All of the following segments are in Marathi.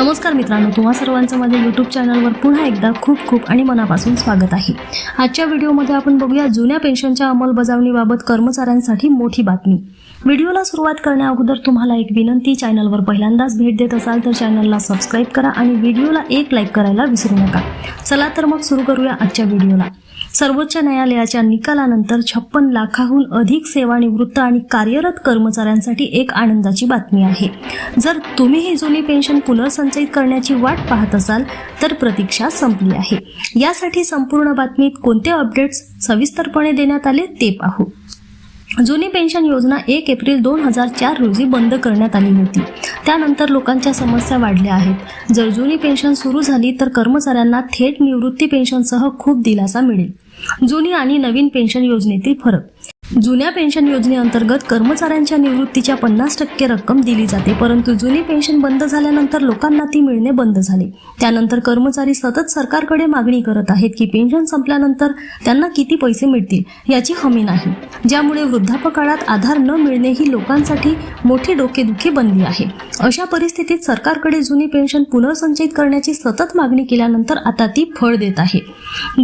नमस्कार मित्रांनो तुम्हा सर्वांचं माझ्या यूट्यूब चॅनलवर पुन्हा एकदा खूप खूप आणि मनापासून स्वागत आहे. आजच्या व्हिडिओमध्ये आपण बघूया जुन्या पेन्शनच्या अंमलबजावणीबाबत कर्मचाऱ्यांसाठी मोठी बातमी. व्हिडिओला सुरुवात करण्या अगोदर तुम्हाला एक विनंती चॅनलवर पहिल्यांदाच भेट देत असाल तर चॅनलला सबस्क्राईब करा आणि व्हिडिओला एक लाईक करायला विसरू नका. चला तर मग सुरू करूया आजच्या व्हिडिओला. सर्वोच्च न्यायालयाच्या निकालानंतर छप्पन लाखाहून अधिक सेवानिवृत्त आणि कार्यरत कर्मचाऱ्यांसाठी एक आनंदाची बातमी आहे. जर तुम्ही ही जुनी पेन्शन पुनर्संचयित करण्याची वाट पाहत असाल तर प्रतीक्षा संपली आहे. यासाठी संपूर्ण बातमीत कोणते अपडेट्स सविस्तरपणे देण्यात आले ते पाहू. जुनी पेन्शन योजना एक एप्रिल दोन हजार चार रोजी बंद करण्यात आली होती. त्यानंतर लोकांच्या समस्या वाढल्या आहेत. जर जुनी पेन्शन सुरू झाली तर कर्मचाऱ्यांना थेट निवृत्ती पेन्शनसह खूप दिलासा मिळेल. जुनी आणि नवीन पेन्शन योजनेतील फरक. जुन्या पेन्शन योजनेअंतर्गत कर्मचाऱ्यांच्या निवृत्तीच्या पन्नास टक्के रक्कम दिली जाते परंतु जुनी पेन्शन बंद झाल्यानंतर लोकांना ती मिळणे बंद झाले. त्यानंतर कर्मचारी सतत सरकारकडे मागणी करत आहेत की पेन्शन संपल्यानंतर त्यांना किती पैसे मिळतील याची हमी नाही. ज्यामुळे वृद्धापकाळात आधार न मिळणे ही लोकांसाठी मोठी डोकेदुखी बनली आहे. अशा परिस्थितीत सरकारकडे जुनी पेन्शन पुनर्संचयित करण्याची सतत मागणी केल्यानंतर आता ती फळ देत आहे.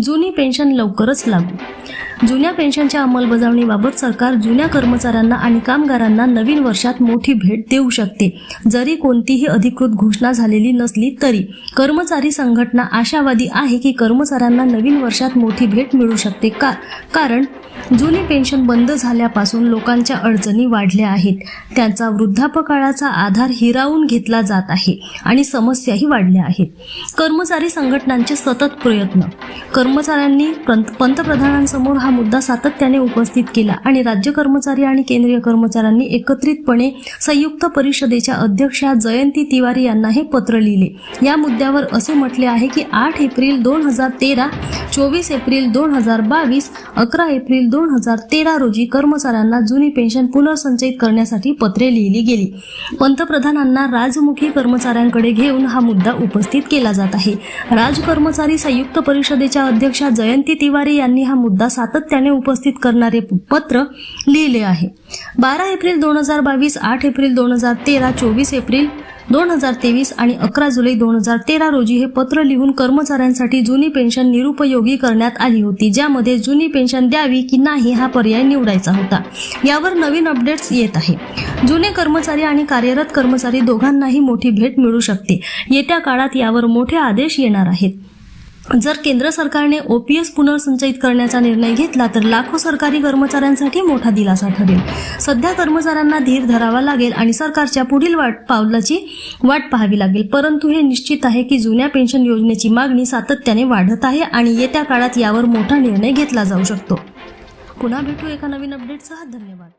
जुनी पेन्शन लवकरच लागू. जुन्या पेन्शनच्या अंमलबजावणीबाबत सरकार जुन्या कर्मचाऱ्यांना आणि कामगारांना नवीन वर्षात मोठी भेट देऊ शकते. जरी कोणतीही अधिकृत घोषणा झालेली नसली तरी कर्मचारी संघटना आशावादी आहे की कर्मचाऱ्यांना नवीन वर्षात मोठी भेट मिळू शकते का? कारण जुनी पेन्शन बंद झाल्यापासून लोकांच्या अडचणी वाढल्या आहेत. त्यांचा वृद्धापकाळाचा आधार हिरावून घेतला जात आहे आणि समस्याही वाढल्या आहेत. कर्मचारी संघटनांचे सतत प्रयत्न. कर्मचाऱ्यांनी पंत- पंतप्रधानांसमोर हा मुद्दा सातत्याने उपस्थित केला आणि राज्य कर्मचारी आणि केंद्रीय कर्मचाऱ्यांनी एकत्रितपणे संयुक्त परिषदेच्या अध्यक्षा जयंती तिवारी यांना हे पत्र लिहिले. या मुद्द्यावर असे म्हटले आहे की आठ एप्रिल दोन हजार तेरा चोवीस एप्रिल दोन हजार बावीस अकरा एप्रिल दोन हजार तेरा रोजी कर्मचाऱ्यांना जुनी पेन्शन पुनर्संचयित करण्यासाठी पत्रे लिहिली गेली. पंतप्रधानांना राजमुखी कर्मचाऱ्यांकडे घेऊन हा मुद्दा उपस्थित केला जात आहे. राज कर्मचारी संयुक्त परिषदेच्या अध्यक्षा जयंती तिवारी यांनी हा मुद्दा सातत्याने उपस्थित करणारे पत्र लिहिले आहे. बारा एप्रिल दोन हजार बावीस आठ एप्रिल दोन हजार तेरा चोवीस एप्रिल दोन हजार तेवीस आणि अकरा जुलै दोन हजार तेरा रोजी हे पत्र लिहून कर्मचाऱ्यांसाठी जुनी पेन्शन निरुपयोगी करण्यात आली होती ज्यामध्ये जुनी पेन्शन द्यावी की नाही हा पर्याय निवडायचा होता. यावर नवीन अपडेट्स येत आहे. जुने कर्मचारी आणि कार्यरत कर्मचारी दोघांनाही मोठी भेट मिळू शकते. येत्या काळात यावर मोठे आदेश येणार आहेत. जर केंद्र सरकारने ओपीएस पुनर्संचयित करण्याचा निर्णय घेतला तर लाखो सरकारी कर्मचाऱ्यांसाठी मोठा दिलासा ठरेल. सध्या कर्मचाऱ्यांना धीर धरावा लागेल आणि सरकारच्या पुढील वाट पावलाची वाट पाहावी लागेल. परंतु हे निश्चित आहे की जुन्या पेन्शन योजनेची मागणी सातत्याने वाढत आहे आणि येत्या काळात यावर मोठा निर्णय घेतला जाऊ शकतो. पुन्हा भेटू एका नवीन अपडेटसह धन्यवाद.